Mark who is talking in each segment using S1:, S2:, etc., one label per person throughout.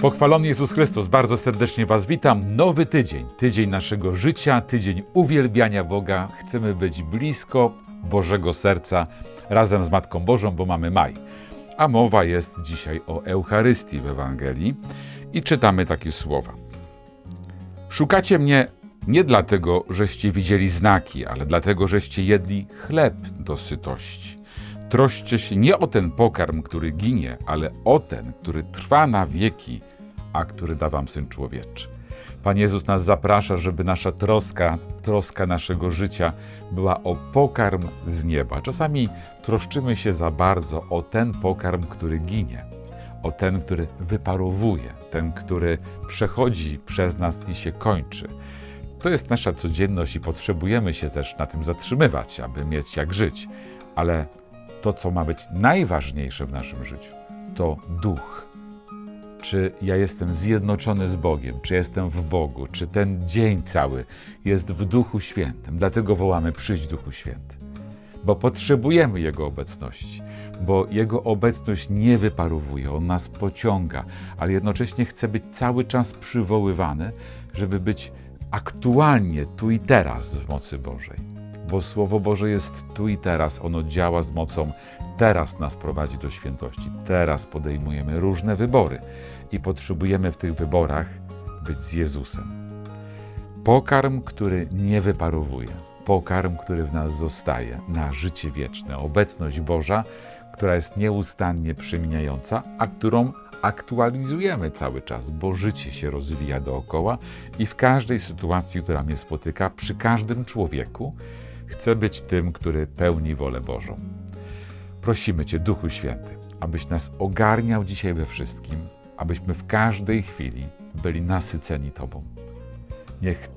S1: Pochwalony Jezus Chrystus, bardzo serdecznie Was witam. Nowy tydzień, tydzień naszego życia, tydzień uwielbiania Boga. Chcemy być blisko Bożego Serca razem z Matką Bożą, bo mamy maj. A mowa jest dzisiaj o Eucharystii w Ewangelii i czytamy takie słowa. Szukacie mnie nie dlatego, żeście widzieli znaki, ale dlatego, żeście jedli chleb do sytości. Troszcie się nie o ten pokarm, który ginie, ale o ten, który trwa na wieki, a który da wam Syn Człowieczy. Pan Jezus nas zaprasza, żeby nasza troska, troska naszego życia była o pokarm z nieba. Czasami troszczymy się za bardzo o ten pokarm, który ginie, o ten, który wyparowuje, ten, który przechodzi przez nas i się kończy. To jest nasza codzienność i potrzebujemy się też na tym zatrzymywać, aby mieć jak żyć. Ale to, co ma być najważniejsze w naszym życiu, to duch. Czy ja jestem zjednoczony z Bogiem, czy jestem w Bogu, czy ten dzień cały jest w Duchu Świętym. Dlatego wołamy: Przyjdź Duchu Święty, bo potrzebujemy Jego obecności, bo Jego obecność nie wyparowuje, On nas pociąga, ale jednocześnie chce być cały czas przywoływany, żeby być aktualnie tu i teraz w mocy Bożej. Bo Słowo Boże jest tu i teraz, ono działa z mocą, teraz nas prowadzi do świętości, teraz podejmujemy różne wybory i potrzebujemy w tych wyborach być z Jezusem. Pokarm, który nie wyparowuje, pokarm, który w nas zostaje na życie wieczne, obecność Boża, która jest nieustannie przemieniająca, a którą aktualizujemy cały czas, bo życie się rozwija dookoła i w każdej sytuacji, która mnie spotyka, przy każdym człowieku, chcę być tym, który pełni wolę Bożą. Prosimy Cię, Duchu Święty, abyś nas ogarniał dzisiaj we wszystkim, abyśmy w każdej chwili byli nasyceni Tobą. Niech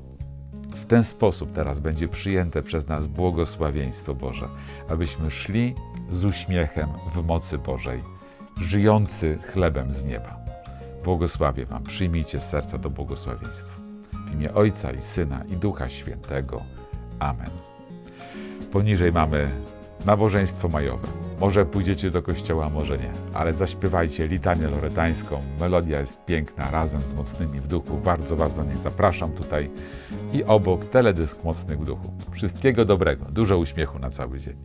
S1: w ten sposób teraz będzie przyjęte przez nas błogosławieństwo Boże, abyśmy szli z uśmiechem w mocy Bożej, żyjący chlebem z nieba. Błogosławię Wam, przyjmijcie z serca do błogosławieństwa. W imię Ojca i Syna i Ducha Świętego. Amen. Poniżej mamy nabożeństwo majowe. Może pójdziecie do kościoła, może nie, ale zaśpiewajcie litanię loretańską. Melodia jest piękna, razem z mocnymi w duchu. Bardzo Was do niej zapraszam tutaj. I obok teledysk mocnych w duchu. Wszystkiego dobrego, dużo uśmiechu na cały dzień.